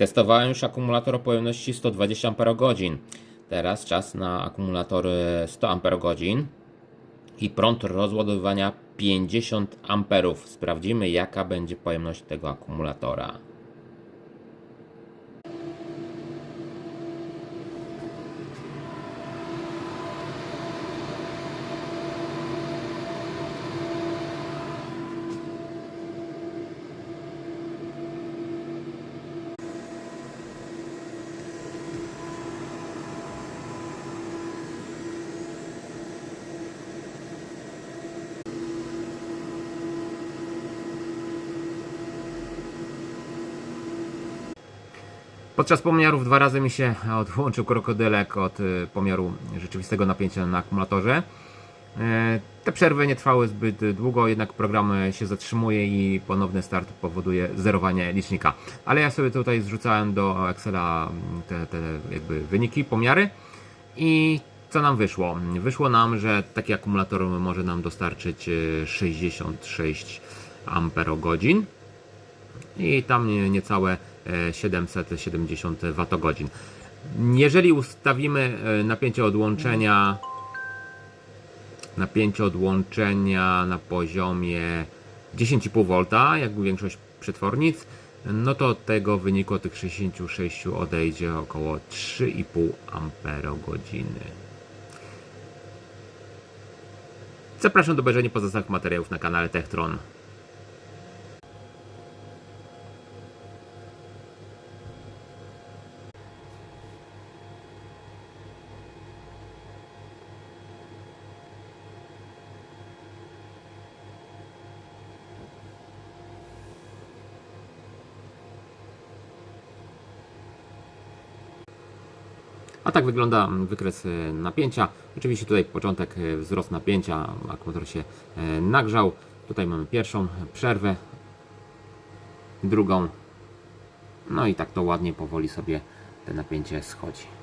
Testowałem już akumulator o pojemności 120 Ah. Teraz czas na akumulator e, 100 Ah i prąd rozładowywania 50 A. Sprawdzimy jaka będzie pojemność tego akumulatora. Podczas pomiarów dwa razy mi się odłączył krokodylek od y, pomiaru rzeczywistego napięcia na akumulatorze. E, Te przerwy nie trwały zbyt długo, jednak program się zatrzymuje i ponowny start powoduje zerowanie licznika. Ale ja sobie tutaj zrzucałem do Excela mm, te, te jakby wyniki, pomiary i co nam wyszło? Wyszło nam, że taki akumulator może nam dostarczyć y, 66 amperogodzin i tam nie- niecałe 770 Wh. Jeżeli ustawimy e, napięcie odłączenia napięcie odłączenia na poziomie 10,5 V, jak większość przetwornic, no to od tego wyniku tych 66 odejdzie około 3,5 amperogodziny. Zapraszam do obejrzenia pozostałych materiałów na kanale Techtron. A tak wygląda wykres e, napięcia. Oczywiście tutaj początek e, wzrost napięcia, akumulator się e, nagrzał. Tutaj mamy pierwszą przerwę, drugą. No i tak to ładnie powoli sobie te napięcie schodzi.